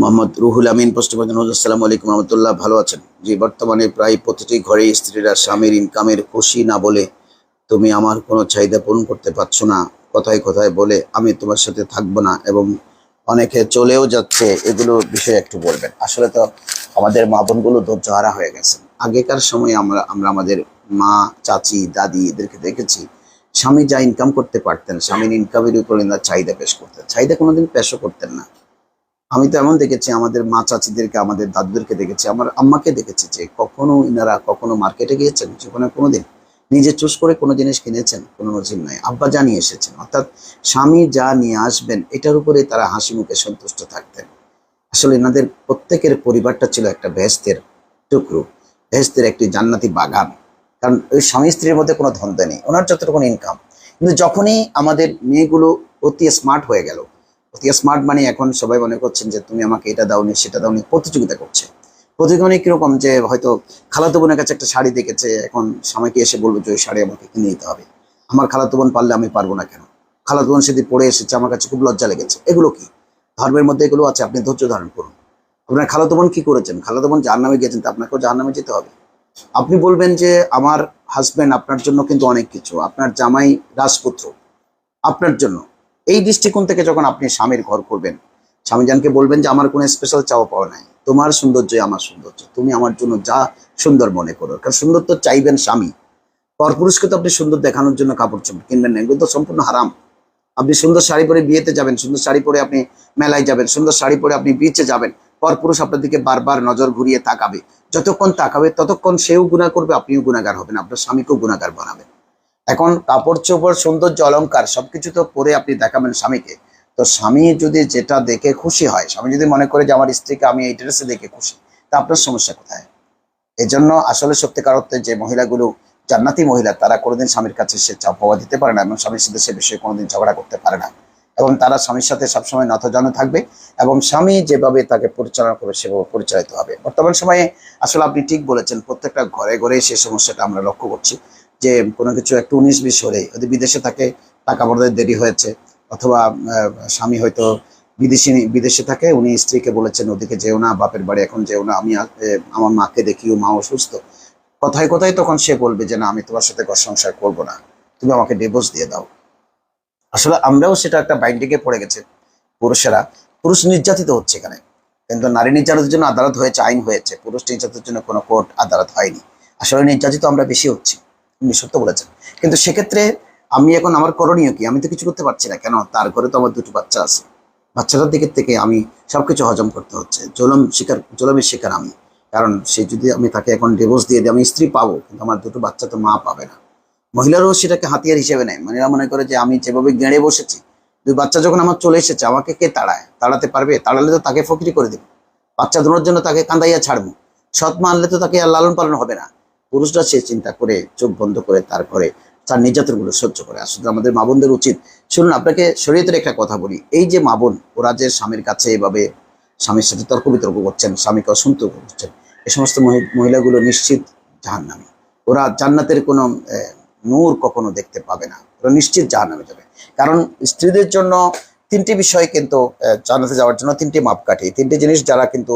মোহাম্মদ রুহুল আমিন পোস্টমার্জন আসসালামু আলাইকুম রহমতুল্লাহ, ভালো আছেন? যে বর্তমানে প্রায় প্রতিটি ঘরে স্ত্রীরা স্বামীর ইনকামের খুশি না বলে, তুমি আমার কোনো চাহিদা পূরণ করতে পারছ না, কথায় কথায় বলে আমি তোমার সাথে থাকব না। এবং অনেকে চলেও যাচ্ছে, এগুলো বিষয়ে একটু বলবেন। আসলে তো আমাদের মা বোনগুলো ধৈর্যহারা হয়ে গেছে। আগেকার সময়ে আমরা আমরা আমাদের মা, চাচি, দাদি এদেরকে দেখেছি, স্বামী যা ইনকাম করতে পারতেন, স্বামীর ইনকামের উপরে চাহিদা পেশ করতেন। চাহিদা কোনোদিন পেশও করতেন না। আমি তো এমন দেখেছি, আমাদের মা চাচিদেরকে, আমাদের দাদুদেরকে দেখেছি, আমার আম্মাকে দেখেছি যে কখনো ইনারা কখনো মার্কেটে গিয়েছেন, জীবনে কোনোদিন নিজে চুজ করে কোনো জিনিস কিনেছেন, কোনো নজির নাই। আব্বা যা নিয়ে এসেছেন, অর্থাৎ স্বামী যা নিয়ে আসবেন, এটার উপরে তারা হাসি মুখে সন্তুষ্ট থাকতেন। আসলে এনাদের প্রত্যেকের পরিবারটা ছিল একটা বেহেস্তের টুকরো বেহেস্তের একটি জান্নাতি বাগান। কারণ ওই স্বামী স্ত্রীর মধ্যে কোনো ধন্দে নেই, ওনার যতটুকু ইনকাম কিন্তু যখনই আমাদের মেয়েগুলো অতি স্মার্ট হয়ে গেল স্মার্ট মানে এখন সবাই মনে করছেন যে তুমি আমাকে এটা দাওনি, সেটা দাওনি, প্রতিযোগিতা করছে। প্রতিযোগিতা কীরকম যে হয়তো খালাতো বোনের কাছে একটা শাড়ি দেখেছে, এখন স্বামীকে এসে বলব যে ওই শাড়ি আমাকে কিনে দিতে হবে। আমার খালাতো বোন পারলে আমি পারব না কেন? খালাতো বোন সেদিন পড়ে এসেছে, আমার কাছে খুব লজ্জা লেগেছে। এগুলো কি? ধর্মের মধ্যে এগুলো আছে, আপনি ধৈর্য ধারণ করুন। আপনার খালাতো বোন কি করেছেন? খালাতো বোন যার নামে গেছেন তা আপনাকেও যার নামে যেতে হবে। আপনি বলবেন যে আমার হাজবেন্ড আপনার জন্য কিন্তু অনেক কিছু। আপনার জামাই রাজপুত্র, আপনার জন্য। এই দৃষ্টিকোণ থেকে যখন আপনি স্বামীর ঘর করবেন, স্বামীজানকে বলবেন যে, আমার কোনো স্পেশাল চাওয়া পাওয়া নাই। তোমার সৌন্দর্যই আমার সৌন্দর্য। তুমি আমার জন্য যা সুন্দর মনে করো। কারণ সুন্দর তো চাইবেন স্বামী। পরপুরুষকে তো আপনি সুন্দর দেখানোর জন্য কাপড় চোপড় কিনবেন না, এগুলো তো সম্পূর্ণ হারাম। আপনি সুন্দর শাড়ি পরে বিয়েতে যাবেন, সুন্দর শাড়ি পরে আপনি মেলায় যাবেন, সুন্দর শাড়ি পরে আপনি বিচে যাবেন, পরপুরুষ আপনার দিকে বারবার নজর ঘুরিয়ে তাকাবে। যতক্ষণ তাকাবে, ততক্ষণ সেও গুণা করবে, আপনিও গুণাগার হবেন, আপনার স্বামীকেও গুণাগার বানাবেন। এখন কাপড় চোপড়, সৌন্দর্য, অলংকার সবকিছু তো পরে আপনি দেখাবেন স্বামীকে। তো স্বামী যদি যেটা দেখে খুশি হয়, স্বামী যদি মনে করে যে আমার স্ত্রীকে আমি এই ড্রেসে দেখে খুশি, তা আপনার সমস্যা কোথায়? এই জন্য আসলে সত্যিকার অর্থে যে মহিলাগুলো, জান্নাতি মহিলা, তারা কোনোদিন স্বামীর কাছে সে চাপ পাওয়া দিতে পারে না এবং স্বামীর সাথে সে বিষয়ে কোনোদিন ঝগড়া করতে পারে না। এবং তারা স্বামীর সাথে সবসময় নতজানু থাকবে এবং স্বামী যেভাবে তাকে পরিচালনা করবে, সেভাবে পরিচালিত হবে। বর্তমান সময়ে আসলে আপনি ঠিক বলেছেন, প্রত্যেকটা ঘরে ঘরে সে সমস্যাটা আমরা লক্ষ্য করছি। যে কোনো কিছু একটু উনিশ বিশ হলে যদি বিদেশে থাকে, টাকা পড়াতে দেরি হয়েছে, অথবা স্বামী হয়তো বিদেশি, বিদেশে থাকে, উনি স্ত্রীকে বলেছেন ওদিকে যেও না, বাপের বাড়ি এখন যেও না, আমি আমার মাকে দেখি মা অসুস্থ। কথায় কথায় তখন সে বলবে যে, না, আমি তোমার সাথে ঘর সংসার করব না, তুমি আমাকে ডিভোর্স দিয়ে দাও। আসলে আমরাও সেটা একটা বাইন্ডিংয়ে পড়ে গেছে, পুরুষেরা। পুরুষ নির্যাতিত হচ্ছে এখানে। কিন্তু নারী নির্যাতনের জন্য আদালত হয়েছে, আইন হয়েছে, পুরুষ নির্যাতনের জন্য কোনো কোর্ট আদালত হয়নি। আসলে নির্যাতিত আমরা বেশি হচ্ছি। সত্য বলেছেন। কিন্তু সেক্ষেত্রে আমি এখন আমার করণীয় কি? আমি তো কিছু করতে পারছি না। কেন? তার ঘরে তো আমার দুটো বাচ্চা আছে। বাচ্চাটার দিকের থেকে আমি সবকিছু হজম করতে হচ্ছে। জলম শিকার, জলমের শিকার আমি। কারণ সে যদি আমি তাকে এখন ডিভোর্স দিয়ে দিই, আমি স্ত্রী পাবো, কিন্তু আমার দুটো বাচ্চা তো মা পাবে না। মহিলারও সেটাকে হাতিয়ার হিসেবে নেয়। মহিলা মনে করে যে আমি যেভাবে গেঁড়ে বসেছি, দুই বাচ্চা যখন আমার চলে এসেছে, আমাকে কে তাড়ায়? তাড়াতে পারবে? তাড়ালে তো তাকে ফকিরি করে দেবো। বাচ্চা ধরার জন্য তাকে কান্দাইয়া ছাড়বো। সৎ মানলে তো তাকে আর লালন পালন হবে না। পুরুষরা সে চিন্তা করে, চোখ বন্ধ করে তার ঘরে তার নির্যাতনগুলো সহ্য করে। আসলে আমাদের মা বোনদের উচিত, শুনুন, আপনাকে শরীয়তের একটা কথা বলি। এই যে মা বোন, ওরা যে স্বামীর কাছে এভাবে স্বামীর সাথে তর্ক বিতর্ক করছেন, স্বামীকে অসন্তোষ করছেন এই সমস্ত মহিলাগুলো নিশ্চিত জাহান্নামী। ওরা জান্নাতের কোনো নূর কখনো দেখতে পাবে না। ওরা নিশ্চিত জাহান্নামে যাবে। কারণ স্ত্রীদের জন্য তিনটি বিষয় কিন্তু জান্নাতে যাওয়ার জন্য তিনটি মাপকাঠি। তিনটি জিনিস যারা কিন্তু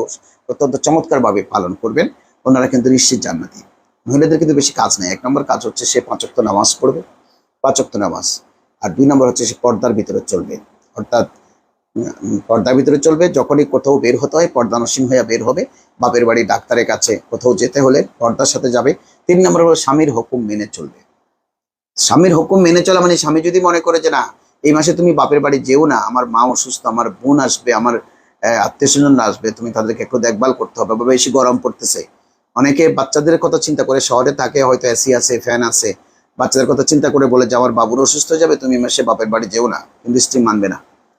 অত্যন্ত চমৎকারভাবে পালন করবেন, ওনারা কিন্তু নিশ্চিত জান্নাতি। মহিলাদের কিন্তু বেশি কাজ নেই। এক নম্বর কাজ হচ্ছে সে পাঁচক্ত নামাজ পড়বে পাঁচক্ত নামাজ। আর দুই নম্বর হচ্ছে সে পর্দার ভিতরে চলবে। অর্থাৎ পর্দার ভিতরে চলবে, যখনই কোথাও বের হতে হয় পর্দানসীন হয়ে বের হবে। বাপের বাড়ি ডাক্তারের কাছে কোথাও যেতে হলে পর্দার সাথে যাবে। তিন নম্বর হলো স্বামীর হুকুম মেনে চলবে। স্বামীর হুকুম মেনে চলা মানে স্বামী যদি মনে করে যে, না, এই মাসে তুমি বাপের বাড়ি যেও না, আমার মা অসুস্থ, আমার বোন আসবে, আমার আত্মীয় স্বজনরা আসবে, তুমি তাদেরকে একটু দেখভাল করতে হবে, বা বেশি গরম পড়তেছে। অনেকে বাচ্চাদের কথা চিন্তা করে শহরে থাকে, হয়তো এসি আছে, ফ্যান আছে। বাচ্চাদের কথা চিন্তা করে বলে যে, আমার বাবুর অসুস্থ হয়ে যাবে, তুমি মাসে বাপের বাড়ি যেও না। কিন্তু স্ত্রী মানবে না।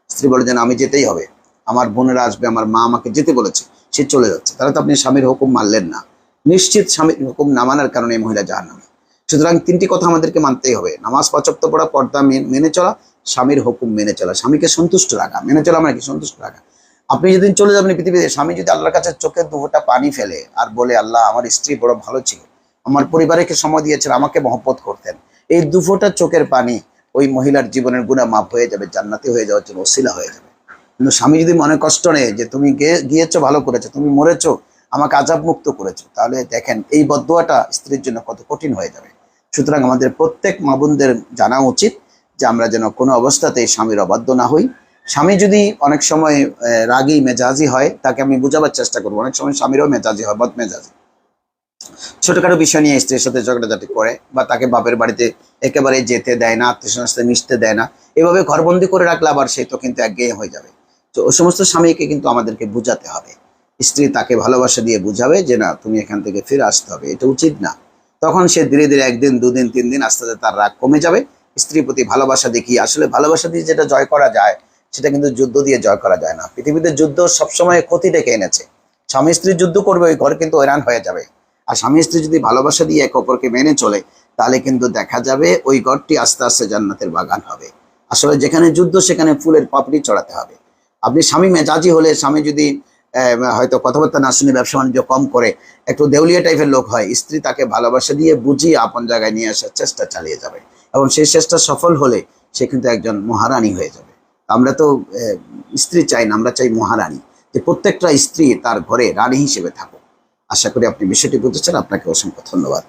স্ত্রী বলে যেন আমি যেতেই হবে। আমার বোনেরা আসবে, আমার মা আমাকে যেতে বলেছে, সে চলে যাচ্ছে। তাহলে তো আপনি স্বামীর হুকুম মানলেন না। নিশ্চিত স্বামীর হুকুম না মানার কারণে এই মহিলা জাহার নামে সুতরাং তিনটি কথা আমাদেরকে মানতেই হবে। নামাজ পাচক্ত পড়া, পর্দা মেনে চলা, স্বামীর হুকুম মেনে চলা। স্বামীকে সন্তুষ্ট রাখা। মেনে চলা মানে কি? সন্তুষ্ট রাখা। আপনি যেদিন চলে যাবেন পৃথিবীতে, স্বামী যদি আল্লাহর কাছে চোখের দুহোটা পানি ফেলে আর বলে, আল্লাহ, আমার স্ত্রী বড় ভালো ছিল, আমার পরিবারকে সময় দিয়েছেন, আমাকে মহব্বত করতেন। এই দুফোটা চোখের পানি ওই মহিলার জীবনের গুণা মাপ হয়ে যাবে, জান্নাতি হয়ে যাওয়ার জন্য ওসিলা হয়ে যাবে। কিন্তু স্বামী যদি মনে কষ্ট নেয় যে, তুমি গিয়েছো, ভালো করেছ, তুমি মরেছো, আমাকে আজাব মুক্ত করেছ, তাহলে দেখেন এই বদুয়াটা স্ত্রীর জন্য কত কঠিন হয়ে যাবে। সুতরাং আমাদের প্রত্যেক মা বোনদের জানা উচিত যে, আমরা যেন কোনো অবস্থাতেই স্বামীর অবাধ্য না হই। স্বামী যদি অনেক সময় রাগী, মেজাজি হয়, তাকে আমি বোঝাবার চেষ্টা করব। অনেক সময় স্বামীরও মেজাজি হয় বদ মেজাজি ছোটখাটো বিষয় নিয়ে স্ত্রীর সাথে ঝগড়াঝাটি করে বা তাকে বাপের বাড়িতে একেবারে যেতে দেয় না, আত্মীয় সাথে মিশতে দেয় না, এভাবে ঘরবন্দি করে রাখলে আবার সে তো কিন্তু একঘেয়ে হয়ে যাবে। তো ওই সমস্ত স্বামীকে কিন্তু আমাদেরকে বুঝাতে হবে। স্ত্রী তাকে ভালোবাসা দিয়ে বুঝাবে যে, না, তুমি এখান থেকে ফিরে আসতে হবে, এটা উচিত না। তখন সে ধীরে ধীরে একদিন, দুদিন, তিন দিন আস্তে আস্তে তার রাগ কমে যাবে। স্ত্রীর প্রতি ভালোবাসা দেখিয়ে, আসলে ভালোবাসা দিয়ে যেটা জয় করা যায় সেটা কিন্তু যুদ্ধ দিয়ে জয় করা যায় না। পৃথিবীতে যুদ্ধ সবসময় ক্ষতি ডেকে এনেছে। স্বামী স্ত্রী যুদ্ধ করবে, ওই ঘর কিন্তু হয়রান হয়ে যাবে। আর স্বামী স্ত্রী যদি ভালোবাসা দিয়ে একে অপরকে মেনে চলে, তাহলে কিন্তু দেখা যাবে ওই ঘরটি আস্তে আস্তে জান্নাতের বাগান হবে। আসলে যেখানে যুদ্ধ, সেখানে ফুলের পাপড়ি চড়াতে হবে। আপনি স্বামী মেজাজি হলে স্বামী যদি হয়তো কথাবার্তা না শুনে ব্যবসা বাণিজ্য কম করে, একটু দেউলিয়া টাইপের লোক হয়, স্ত্রী তাকে ভালোবাসা দিয়ে বুঝিয়ে আপন জায়গায় নিয়ে আসার চেষ্টা চালিয়ে যাবে। এবং সেই চেষ্টা সফল হলে সে কিন্তু একজন মহারানী হয়ে যাবে। আমরা তো স্ত্রী চাই না, আমরা চাই মহারানী, যে প্রত্যেকটা স্ত্রী তার ঘরে রানী হিসেবে থাকুক। আশা করি আপনি বিষয়টি বুঝেছেন। আপনাকে অসংখ্য ধন্যবাদ।